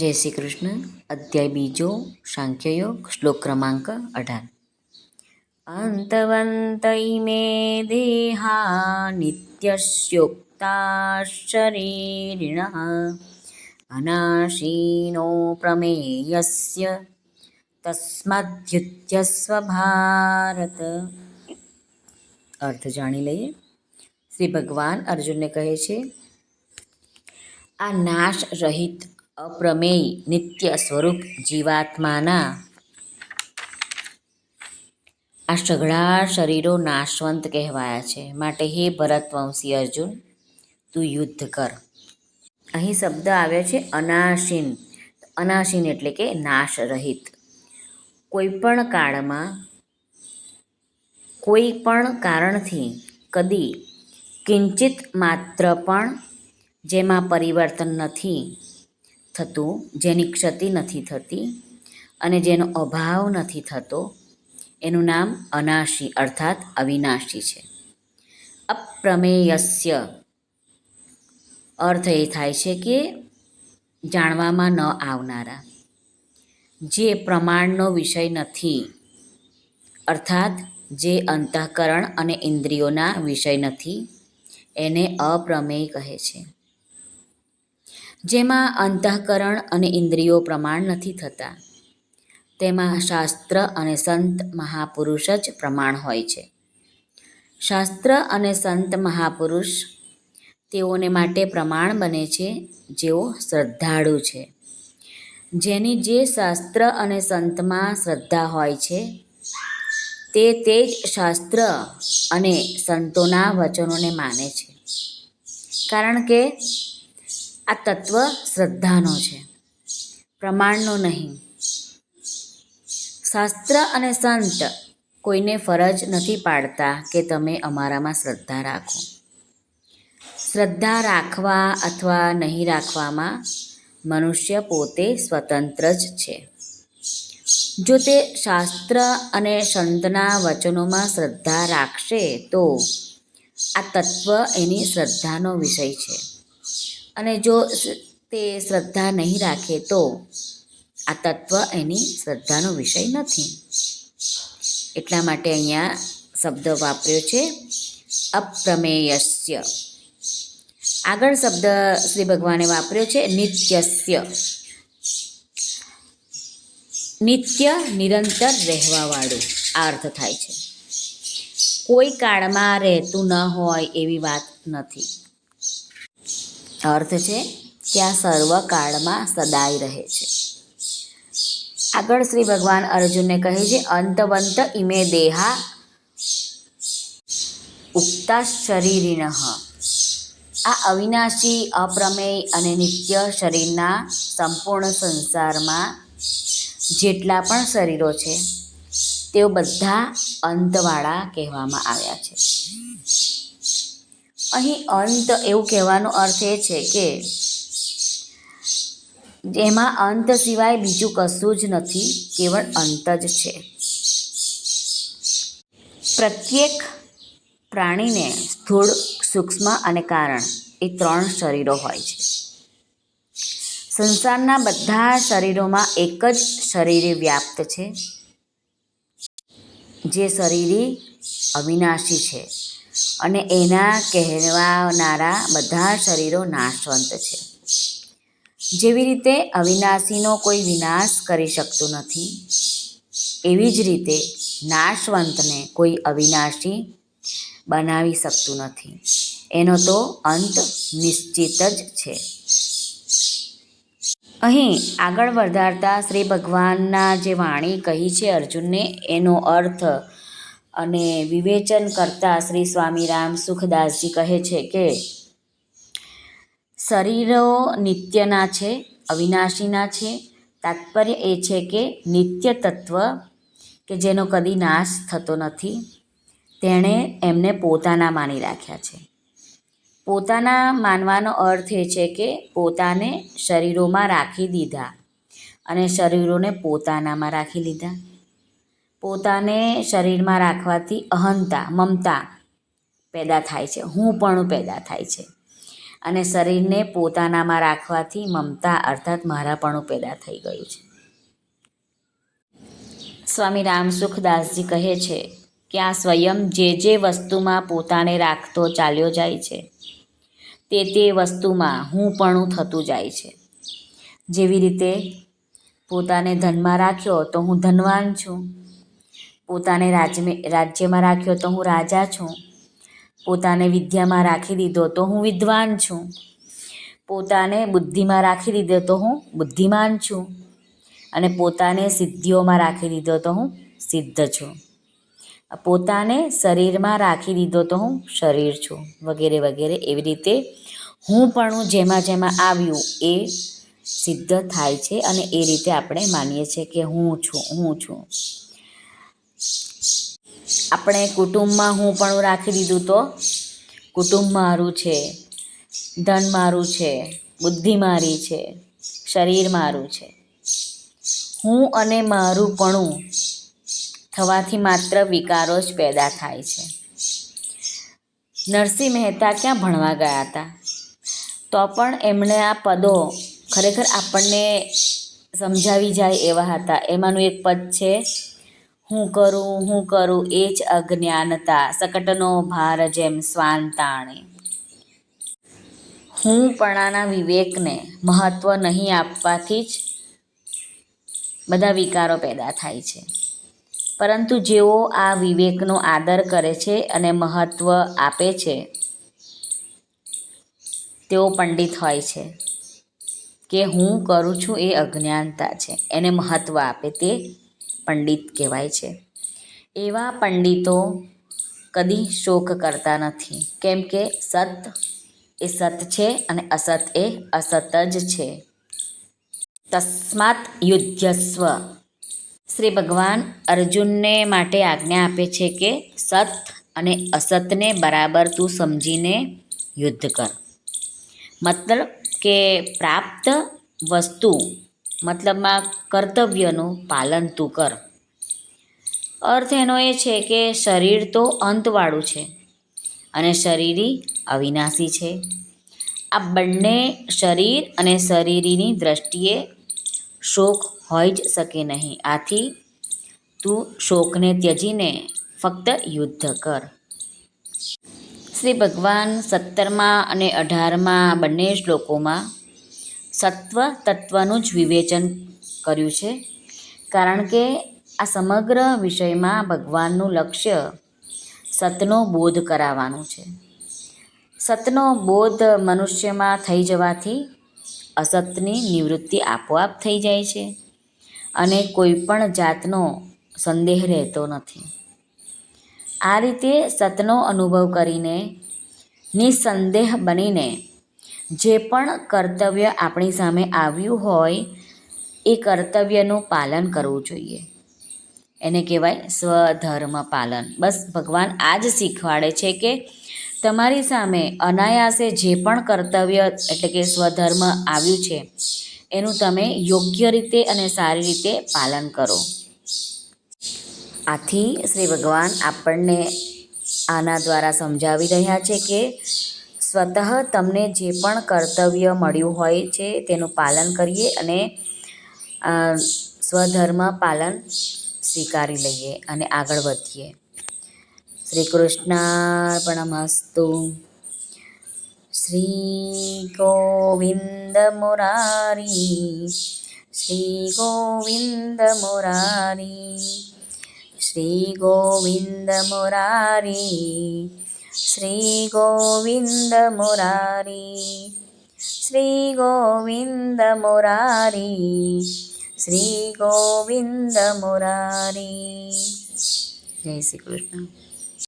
જય શ્રી કૃષ્ણ. અધ્યાય બીજો, સાંખ્યયોગ, શ્લોક ક્રમાંક અઢાર. અંતવંત ઇમે દેહા નિત્યસ્યોક્તા શરીરિણ અનાશીનો પ્રમેયસ્ય તસ્મદ્યુત્યસ્વ ભારત અર્થ જાણી લઈએ. શ્રી ભગવાન અર્જુનને કહે છે, આ નાશ રહિત અપ્રમેય નિત્ય સ્વરૂપ જીવાત્માના આ સઘળા શરીરો નાશવંત કહેવાયા છે. માટે હે ભરતવંશી અર્જુન, તું યુદ્ધ કર. અહીં શબ્દ આવ્યો છે અનાશીન. અનાશીન એટલે કે નાશ રહિત કોઈ પણ કાળમાં, કોઈ પણ કારણથી કદી કિંચિત માત્ર પણ જેમાં પરિવર્તન નથી. થતું, જેની ક્ષતિ નથી થતી અને જેનો અભાવ નથી થતો, એનું નામ અનાશી અર્થાત અવિનાશી છે. અપ્રમેયસ્ય. અર્થ એ થાય છે કે જાણવામાં ન આવનારા. જે પ્રમાણનો વિષય નથી, અર્થાત જે અંતઃકરણ અને ઇન્દ્રિયોના વિષય નથી, એને અપ્રમેય કહે છે. જેમાં અંતઃકરણ અને ઇન્દ્રિયો પ્રમાણ નથી થતા. તેમાં શાસ્ત્ર અને સંત મહાપુરુષ જ પ્રમાણ હોય છે. શાસ્ત્ર અને સંત મહાપુરુષ તેઓને માટે પ્રમાણ બને છે, જેઓ શ્રદ્ધાળુ છે. જેની જે શાસ્ત્ર અને સંતમાં શ્રદ્ધા હોય છે, તે તે જ શાસ્ત્ર અને સંતોના વચનોને માને છે. કારણ કે આ તત્વ શ્રદ્ધાનો છે. પ્રમાણનો નહીં. શાસ્ત્ર અને સંત કોઈને ફરજ નથી પાડતા કે તમે અમારામાં શ્રદ્ધા રાખો. શ્રદ્ધા રાખવા અથવા નહીં રાખવામાં મનુષ્ય પોતે સ્વતંત્ર જ છે. જો તે શાસ્ત્ર અને સંતના વચનોમાં શ્રદ્ધા રાખશે તો આ તત્વ એની શ્રદ્ધાનો વિષય છે. અને જો તે શ્રદ્ધા નહીં રાખે તો આ તત્વ એની શ્રદ્ધાનો વિષય નથી. એટલા માટે અહીંયા શબ્દ વાપર્યો છે, અપ્રમેયસ્ય. આગળ શબ્દ શ્રી ભગવાને વાપર્યો છે, નિત્યસ્ય. નિત્ય નિરંતર રહેવાવાળું, આ અર્થ થાય છે. કોઈ કાળમાં રહેતું ન હોય એવી વાત નથી. અર્થ છે કે આ સર્વકાળમાં સદાય રહે છે. આગળ શ્રી ભગવાન અર્જુનને કહે છે, અંતવંત ઇમે દેહા ઉક્તા શરીરિણ. આ અવિનાશી, અપ્રમેય અને નિત્ય શરીરના સંપૂર્ણ સંસારમાં જેટલા પણ શરીરો છે, તેઓ બધા અંતવાળા કહેવામાં આવ્યા છે. અહીં અંત, એવું કહેવાનો અર્થ એ છે કે જેમાં અંત સિવાય બીજું કશું જ નથી, કેવળ અંત જ છે. પ્રત્યેક પ્રાણીને સ્થૂળ, સૂક્ષ્મ અને કારણ એ ત્રણ શરીરો હોય છે. સંસારના બધા શરીરોમાં એક જ શરીરે વ્યાપ્ત છે, જે શરીરી અવિનાશી છે. અને એના કહેવાનારા બધા શરીરો નાશવંત છે. જેવી રીતે અવિનાશીનો કોઈ વિનાશ કરી શકતું નથી, એવી જ રીતે નાશવંતને કોઈ અવિનાશી બનાવી શકતું નથી. એનો તો અંત નિશ્ચિત જ છે. અહીં આગળ વધારતા શ્રી ભગવાનના જે વાણી કહી છે અર્જુનને, એનો અર્થ અને વિવેચન કરતા શ્રી સ્વામી રામ સુખદાસજી કહે છે કે, શરીરો નિત્યના છે, અવિનાશીના છે. તાત્પર્ય એ છે કે નિત્ય તત્વ કે જેનો કદી નાશ થતો નથી. તેણે એમને પોતાના માની રાખ્યા છે. પોતાના માનવાનો અર્થ એ છે કે પોતાને શરીરોમાં રાખી દીધા અને શરીરોને પોતાનામાં રાખી લીધા. પોતાને શરીરમાં રાખવાથી અહંતા, મમતા પેદા થાય છે, હું પણ પેદા થાય છે. અને શરીરને પોતાનામાં રાખવાથી મમતા અર્થાત મારાપણું પેદા થઈ ગયું છે. સ્વામી રામસુખદાસજી કહે છે કે આ સ્વયં જે જે વસ્તુમાં પોતાને રાખતો ચાલ્યો જાય છે, તે તે વસ્તુમાં હું પણ થતું જાય છે. જેવી રીતે પોતાને ધનમાં રાખ્યો તો હું ધનવાન છું પોતાને રાજ્યમાં રાખ્યો તો હું રાજા છું. પોતાને વિદ્યામાં રાખી દીધો તો હું વિદ્વાન છું. પોતાને બુદ્ધિમાં રાખી દીધો તો હું બુદ્ધિમાન છું. અને પોતાને સિદ્ધિઓમાં રાખી દીધો તો હું સિદ્ધ છું. પોતાને શરીરમાં રાખી દીધો તો હું શરીર છું, વગેરે વગેરે. એવી રીતે હું પણ જેમાં જેમાં આવ્યું એ સિદ્ધ થાય છે. અને એ રીતે આપણે માનીએ છીએ કે હું છું હું છું. આપણે કુટુંબમાં હું પણ રાખી દીધું તો? કુટુંબ મારું છે, ધન મારું છે, બુદ્ધિ મારી છે, શરીર મારું છે. હું અને મારું પણું થવાથી માત્ર વિકારો જ પેદા થાય છે. નરસિંહ મહેતા ક્યાં ભણવા ગયા હતા? તો પણ એમણે આ પદો ખરેખર આપણને સમજાવી જાય એવા હતા. એમાંનું એક પદ છે હું કરું હું કરું એ જ અજ્ઞાનતા, સકટનો ભાર જેમ શ્વાન તાણે. હું પણાના વિવેકને મહત્ત્વ નહીં આપવાથી જ બધા વિકારો પેદા થાય છે. પરંતુ જેઓ આ વિવેકનો આદર કરે છે અને મહત્ત્વ આપે છે, તેઓ પંડિત હોય છે કે હું કરું છું એ અજ્ઞાનતા છે, એને મહત્ત્વ આપે તે પંડિત કહેવાય છે. એવા પંડિતો કદી શોક કરતા નથી. કેમ કે સત એ સત છે અને અસત એ અસત જ છે. તસ્માત યુદ્ધસ્વ. શ્રી ભગવાન અર્જુનને માટે આજ્ઞા આપે છે કે સત અને અસતને બરાબર તું સમજીને યુદ્ધ કર. મતલબ કે પ્રાપ્ત વસ્તુ મતલબમાં કર્તવ્યનું પાલન તું કર. અર્થ એનો એ છે કે શરીર તો અંતવાળું છે અને શરીરી અવિનાશી છે. આ બંને શરીર અને શરીરીની દ્રષ્ટિએ શોક હોઈ જ શકે નહીં. આથી તું શોકને ત્યજીને ફક્ત યુદ્ધ કર. શ્રી ભગવાન સત્તરમાં અને અઢારમાં બંને શ્લોકોમાં સત્વ તત્વનું જ વિવેચન કર્યું છે. કારણ કે આ સમગ્ર વિષયમાં ભગવાનનું લક્ષ્ય સતનો બોધ કરાવવાનું છે. સતનો બોધ મનુષ્યમાં થઈ જવાથી અસતની નિવૃત્તિ આપોઆપ થઈ જાય છે અને કોઈ પણ જાતનો સંદેહ રહેતો નથી. આ રીતે સતનો અનુભવ કરીને નિસંદેહ બનીને જે પણ કર્તવ્ય આપણી સામે આવ્યું હોય, એ કર્તવ્યનું પાલન કરવું જોઈએ. એને કહેવાય સ્વધર્મ પાલન. બસ ભગવાન આ જ શીખવાડે છે કે તમારી સામે અનાયાસે જે પણ કર્તવ્ય એટલે કે સ્વધર્મ આવ્યું છે, એનું તમે યોગ્ય રીતે અને સારી રીતે પાલન કરો. આથી શ્રી ભગવાન આપણને આના દ્વારા સમજાવી રહ્યા છે કે સ્વતઃ તમને જે પણ કર્તવ્ય મળ્યું હોય છે, તેનું પાલન કરીએ અને સ્વધર્મ પાલન સ્વીકારી લઈએ અને આગળ વધીએ. શ્રી કૃષ્ણાર્પણમસ્તુ. શ્રી ગોવિંદ મુરારી. શ્રી ગોવિંદ મુરારી. શ્રી ગોવિંદ મુરારી. શ્રી ગોવિંદ મુરારી શ્રી ગોવિંદ